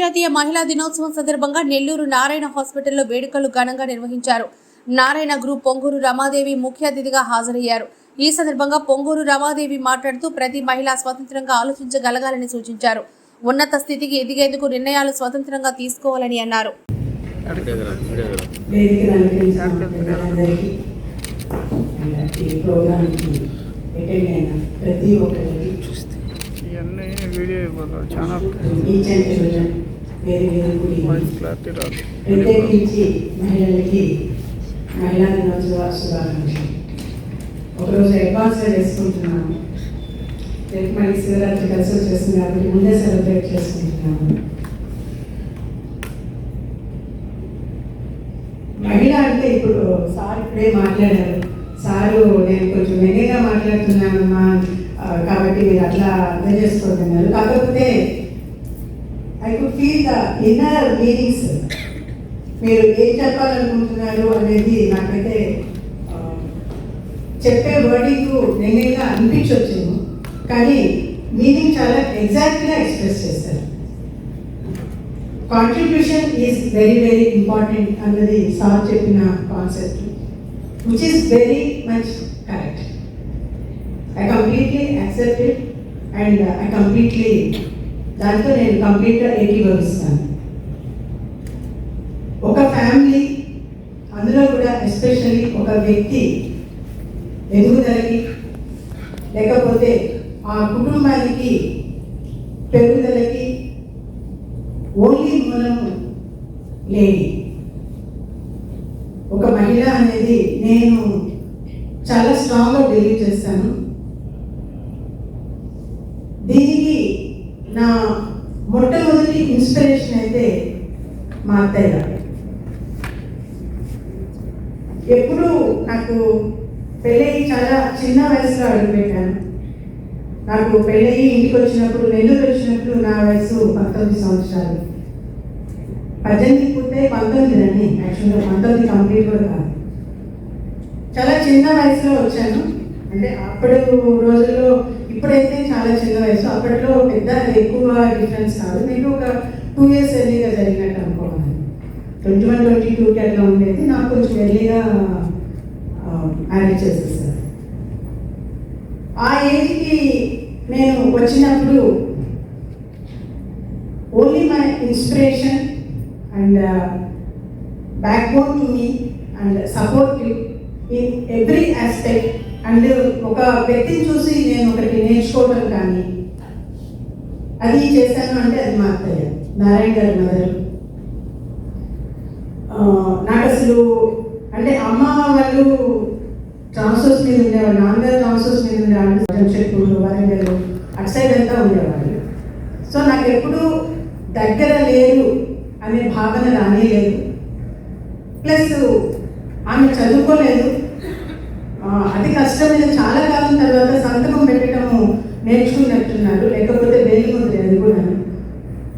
అంతర్జాతీయ మహిళా దినోత్సవం సందర్భంగా నెల్లూరు నారాయణ హాస్పిటల్లో వేడుకలు ఘనంగా నిర్వహించారు. నారాయణ గ్రూప్ పొంగూరు రమాదేవి ముఖ్య అతిథిగా హాజరయ్యారు. ఈ సందర్భంగా పొంగూరు రమాదేవి మాట్లాడుతూ ప్రతి మహిళ స్వతంత్రంగా ఆలోచించగలగాలని సూచించారు. ఉన్నత స్థితికి ఎదిగేందుకు నిర్ణయాలు స్వతంత్రంగా తీసుకోవాలని అన్నారు. ప్రతి ఒక్కరికి వీడియో ఇవ్వాలి చాలా వాయిస్ క్లారిటీ రాదు. మహిళా దినోత్సవ శుభాకాంక్షలు. ఒకరోజు అడ్వాన్స్గా చేసుకుంటున్నాము రేపు మళ్ళీ శివరాత్రి కలిసి వచ్చేస్తుంది కాబట్టి ముందే సెలబ్రేట్ చేసుకుంటున్నాము మహిళ అంటే ఇప్పుడు సార్ ఇప్పుడే మాట్లాడారు. సారు నేను కొంచెం వెన్నగా మాట్లాడుతున్నానమ్మా. ఆ, కాబట్టి మీరు అట్లా అర్థం చేసుకోగలరు కాకపోతే I could feel the inner meanings మీరు ఏం చెప్పాలనుకుంటున్నారు అనేది నాకైతే చెప్పే వర్డింగ్ నిజంగా అనిపించవచ్చేమో కానీ మీనింగ్ చాలా ఎగ్జాక్ట్గా ఎక్స్ప్రెస్ చేస్తారు. Contribution is very very important అన్నది సార్ చెప్పిన concept which is very much I completely accepted and I completely దాంతో నేను కంప్లీట్గా ఏకీభవిస్తాను. ఒక ఫ్యామిలీ అందులో కూడా ఎస్పెషల్లీ ఒక వ్యక్తి ఎదుగుదలకి లేకపోతే ఆ కుటుంబానికి పెరుగుదలకి ఓన్లీ మూలము లేని. ఒక మహిళ అనేది నేను చాలా స్ట్రాంగ్గా బిలీవ్ చేస్తాను దీనికి నా మొట్టమొదటి ఇన్స్పిరేషన్ అయితే మా అత్తయ్య ఎప్పుడు నాకు పెళ్ళయి చాలా చిన్న వయసులో అడుగుపెట్టాను నాకు పెళ్ళయి ఇంటికి వచ్చినప్పుడు నెల్లూరు వచ్చినప్పుడు నా వయసు పంతొమ్మిది సంవత్సరాలు. పద్దెనిమిది పుట్టే పంతొమ్మిది అండి యాక్చువల్గా పంతొమ్మిది కంప్లీట్ కూడా కాదు. చాలా చిన్న వయసులో వచ్చాను. అంటే అప్పుడు రోజుల్లో ఇప్పుడైతే చాలా చిన్న వయసు. అప్పట్లో పెద్ద ఎక్కువ డిఫరెన్స్ కాదు. నేను ఒక టూ ఇయర్స్ ఎర్లీగా జరిగినట్టు అనుకోవాలి. ట్వంటీ వన్ ట్వంటీ టూకి అట్లా ఉండేది. నాకు కొంచెం ఎర్లీగా మ్యారేజ్ చేసేసారు. ఆ ఏజ్కి నేను వచ్చినప్పుడు only my inspiration and backbone to me and supportive in every aspect and ఒక వ్యక్తిని చూసి నేను ఒకటి నేర్చుకోవటం కానీ అది చేశాను అంటే అది మా అత్తయ్య నారాయణ గారి మదర్. నాకు అసలు అంటే అమ్మ వాళ్ళు ట్రాన్స్ఫర్స్ మీద ఉండేవారు నాన్నగారు ట్రాన్స్ఫర్స్ మీద ఉండేవాళ్ళు జంషెడ్పూర్ వరంగల్ అటు సైడ్ అంతా ఉండేవాళ్ళు. సో నాకు ఎప్పుడు దగ్గర లేరు అనే భావన రానేలేదు. ప్లస్ ఆమె చదువుకోలేదు. అతి కష్టం చాలా కాలం తర్వాత సంతకం పెట్టడము నేర్చుకున్నట్టున్నారు. లేకపోతే వేలి ముద్ర అది కూడా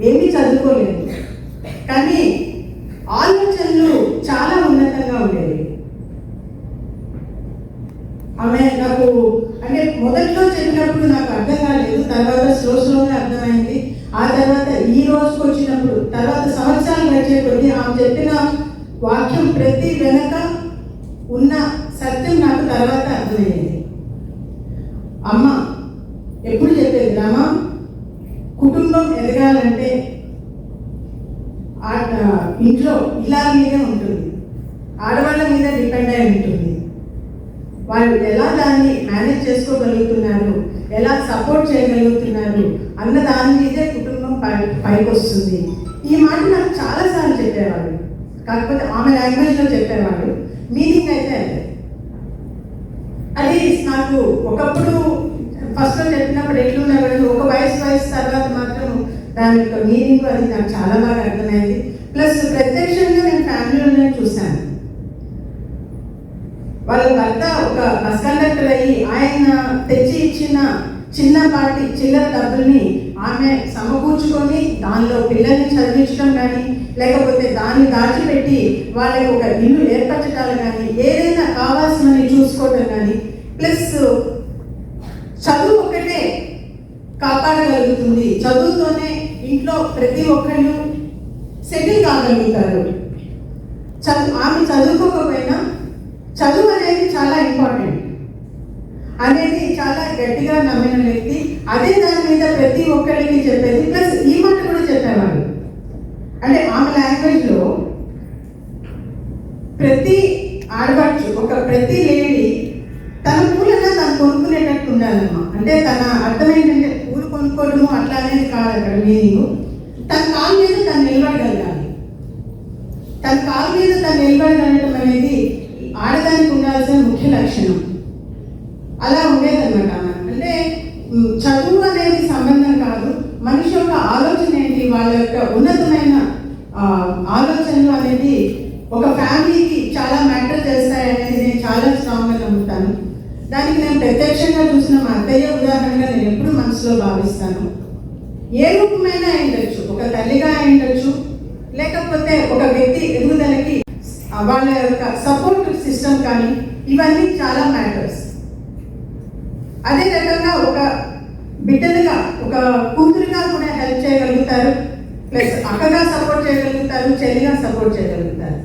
ఏమీ చదువుకోలేదు కానీ ఆలోచనలు చాలా ఉన్నతంగా ఉండేవి ఆమె నాకు అంటే మొదట్లో చెప్పినప్పుడు నాకు అర్థం కాలేదు తర్వాత స్లో స్లోగా అర్థమైంది ఆ తర్వాత ఈ రోజుకి వచ్చినప్పుడు తర్వాత సంవత్సరాలు గడిచే కొద్దీ ఆమె చెప్పిన వాక్యం ప్రతి వెనక ఉన్న సత్యం నాకు అర్థమయ్యేది అమ్మ ఎప్పుడు చెప్పేది రామా? కుటుంబం ఎదగాలంటే ఆ ఇంట్లో ఇలా మీదే ఉంటుంది. ఆడవాళ్ళ మీద డిపెండ్ అయి ఉంటుంది. వాళ్ళు ఎలా దాన్ని మేనేజ్ చేసుకోగలుగుతున్నారు? ఎలా సపోర్ట్ చేయగలుగుతున్నారు? అన్న దాని మీదే కుటుంబం పై పైకి వస్తుంది ఈ మాట నాకు చాలాసార్లు చెప్పేవాళ్ళు. కాకపోతే ఆమె లాంగ్వేజ్లో చెప్పేవాళ్ళు. మీనింగ్ అయితే అదే. అది నాకు ఒకప్పుడు ఫస్ట్లో చెప్పినప్పుడు ఎట్లున్నా కానీ ఒక వయసు వయసు తర్వాత మాత్రం దాని యొక్క మీనింగ్ అది నాకు చాలా బాగా అర్థమైంది. ప్లస్ ప్రత్యక్షంగా నేను ఫ్యామిలీలోనే చూశాను. వాళ్ళ భర్త ఒక బస్ కండక్టర్ అయ్యి ఆయన తెచ్చి ఇచ్చిన చిన్నపాటి చిల్లర డబ్బుల్ని ఆమె సమకూర్చుకొని దానిలో పిల్లల్ని చదివించడం కానీ లేకపోతే దాన్ని దాచిపెట్టి వాళ్ళకి ఒక ఇల్లు ఏర్పరచడాలు కానీ ఏదైనా కావాల్సినవి చూసుకోవడం కానీ ప్లస్ చదువు ఒకటే కాపాడగలుగుతుంది. చదువుతోనే ఇంట్లో ప్రతి ఒక్కళ్ళు సెటిల్ కాగలుగుతారు. చదువు ఆమె చదువుకోకపోయినా చదువు అనేది చాలా ఇంపార్టెంట్. అనేది చాలా గట్టిగా నమ్మిన వ్యక్తి. అదే దాని మీద ప్రతి ఒక్కరికి చెప్పేది. ప్లస్ ఈ మాట కూడా చెప్పేవాడు అంటే ఆమె లాంగ్వేజ్లో ప్రతి ఆడవచ్చు ఒక ప్రతి లేడీ తన పూలన్నా తను కొనుక్కునేటట్టు ఉండాలమ్మా. అంటే తన అర్థం ఏంటంటే పూలు కొనుక్కోవడము అట్లా అనేది కాదు అక్కడ మీనింగ్ తన కాలు మీద తను నిలబడగలగాలి. తన కాలు మీద తను నిలబడగలగడం అనేది ఆడదానికి ఉండాల్సిన ముఖ్య లక్షణం. అలా ఉండేదన్నమాట. అంటే చదువు అనేది సంబంధం కాదు. మనిషి యొక్క ఆలోచన ఏంటి? వాళ్ళ యొక్క ఉన్నతమైన ఆలోచనలు అనేది ఒక ఫ్యామిలీకి చాలా మ్యాటర్ చేస్తాయి అనేది నేను చాలా స్ట్రాంగ్గా నమ్ముతాను. దానికి నేను ప్రత్యక్షంగా చూసిన మా అత్తయ్య ఉదాహరణగా నేను ఎప్పుడు మనసులో భావిస్తాను. ఏ రూపమైనా అయి ఉండొచ్చు ఒక తల్లిగా అయి ఉండొచ్చు లేకపోతే ఒక వ్యక్తి ఎదుగుదలకి వాళ్ళ యొక్క సపోర్ట్ సిస్టమ్ కానీ ఇవన్నీ చాలా మ్యాటర్స్. అదే రకంగా ఒక బిడ్డలుగా ఒక కూతురుగా కూడా హెల్ప్ చేయగలుగుతారు. ప్లస్ అక్కగా సపోర్ట్ చేయగలుగుతారు చెల్లిగా సపోర్ట్ చేయగలుగుతారు.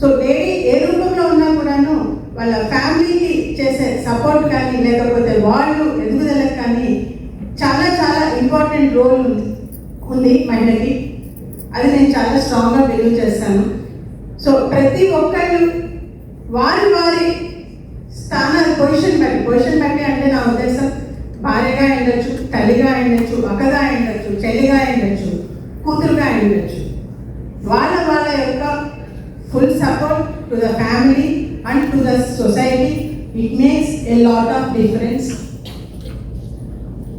సో లేడీ ఏ రూపంలో ఉన్నా కూడాను వాళ్ళ ఫ్యామిలీకి చేసే సపోర్ట్ కానీ లేకపోతే వాళ్ళు ఎదుగుదలకు కానీ చాలా చాలా ఇంపార్టెంట్ రోల్ ఉంది ఉంది మహిళకి. అది నేను చాలా స్ట్రాంగ్గా బిలీవ్ చేస్తాను. సో ప్రతి ఒక్కళ్ళు వారి వారి స్థానాలు పొజిషన్ బట్టి పొజిషన్ బట్టి అంటే నా ఉద్దేశం భార్యగా ఉండొచ్చు తల్లిగా ఉండొచ్చు అక్కగా ఉండొచ్చు చెల్లిగా ఉండొచ్చు కూతురుగా ఉండొచ్చు వాళ్ళ వాళ్ళ యొక్క full support to the family and to the society it makes a lot of difference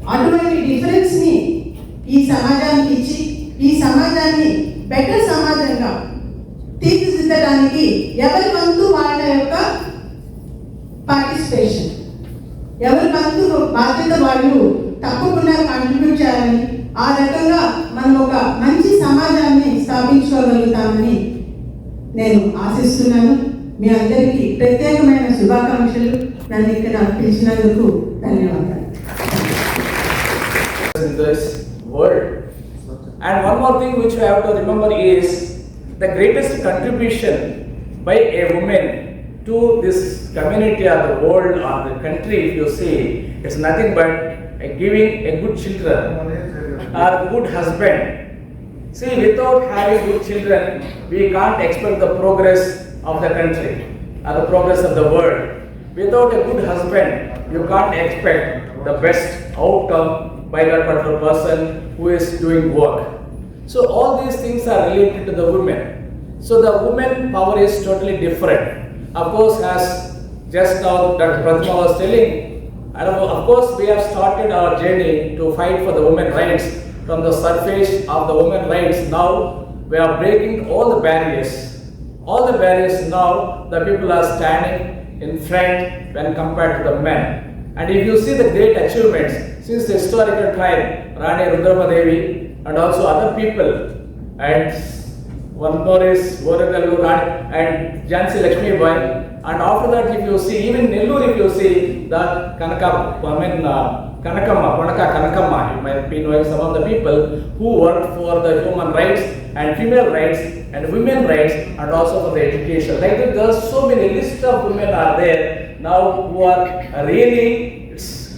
అటువంటి డిఫరెన్స్ని ఈ సమాజానికి ఇచ్చి ఈ సమాజాన్ని బెటర్ సమాజంగా తీర్చిదిద్దడానికి ఎవరి వంతు వాళ్ళ యొక్క పార్టిసిపేషన్ ఎవరి వంతు బాధ్యత వాళ్ళు తప్పకుండా కంట్రిబ్యూట్ చేయాలని ఆ రకంగా మనం ఒక మంచి సమాజాన్ని స్థాపించుకోగలుగుతామని నేను ఆశిస్తున్నాను. మీ అందరికీ ప్రత్యేకమైన శుభాకాంక్షలు. నన్ను ఇక్కడ పిలిచినందుకు ధన్యవాదాలు. In this world. And one more thing which we have to remember is the greatest contribution by a woman to this community or the world or the country, if you see, it's nothing but giving a good children or good husband. See, without having good children, we can't expect the progress of the country or the progress of the world. Without a good husband, you can't expect the best outcome by that particular person who is doing work. So all these things are related to the women. So the woman power is totally different. Of course, as just now Dr. Pratima was telling, of course, we have started our journey to fight for the women rights from the surface of the women rights. Now we are breaking all the barriers. All the barriers now, the people are standing in front when compared to the men. And if you see the great achievements since the historical time, Rani Rudramadevi and also other people, and one is Voragalu Rani and Jansi Lakshmi Bai. And after that, if you see, even Nellore, if you see the Kanaka, I mean, uh, Kanakama, Konaka Kanakama, you might be knowing some of the people who worked for the human rights and female rights and women rights and also for the education. Like that, there are so many lists of women are there now who are really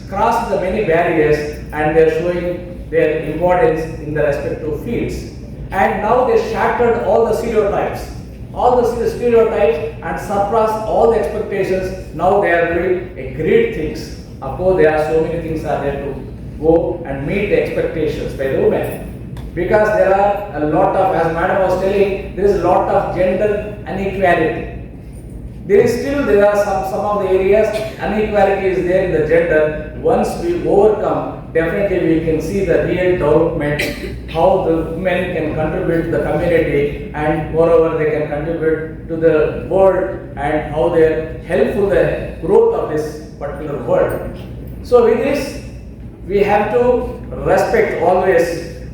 crossed the many barriers and they're showing their importance in the respective fields. And now they shattered all the stereotypes, all the stereotypes and surpassed all the expectations. Now they are doing a great things. Of course, there are so many things are there to go and meet the expectations by the women. Because there are a lot of, as madam was telling, there is a lot of gender inequality. There is still, there are some, some of the areas, inequality is there in the gender Once we overcome, definitely we can see the real development, how the women can contribute to the community and moreover they can contribute to the world and how they are helpful the growth of this particular world. So with this, we have to respect always,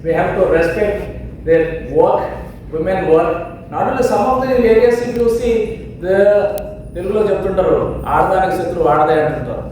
we have to respect their work, women work. Not only some of the areas if you see, the తెలుగులో చెప్తుంటారు ఆడదానికి శత్రువు ఆడదే అంటుంటారు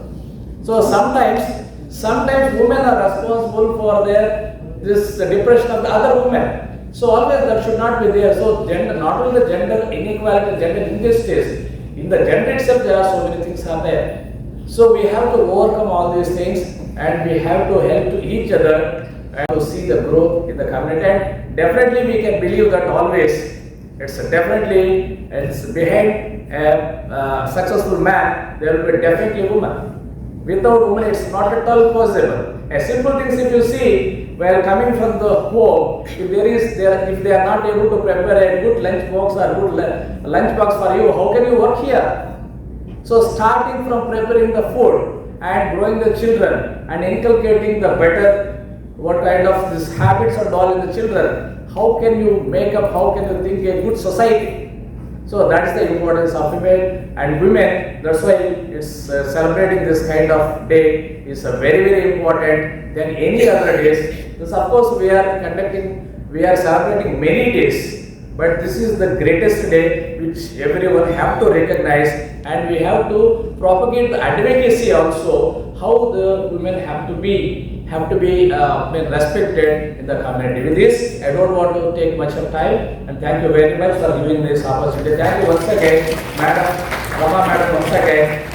so sometimes, sometimes women are responsible for their this depression of the other women. So always that should not be there. So gender, not only the gender inequality, gender injustice, in the gender itself there are so many things are there. So we have to overcome all these things and we have to help to each other and to see the growth in the community. And definitely we can believe that always. It's definitely it's behind a, a successful man there will be definitely a woman. Without woman, it's not at all possible. A simple things if you see, while coming from the home, if there is there, if they are not able to prepare a good lunch box or good lunch box for you, how can you work here? So starting from preparing the food and growing the children and inculcating the better what kind of these habits and all in the children, how can you make up, how can you think a good society? So that is the importance of women and women. That's why it's uh, celebrating this kind of day is very very important than any other days. This of course we are conducting, we are celebrating many days, but this is the greatest day which everyone have to recognize and we have to propagate the advocacy also how the women have to be have to be uh, respected in the community. With this, I don't want to take much of time and thank you very much for giving this opportunity. Thank you once again, Madam, Rama Madam once again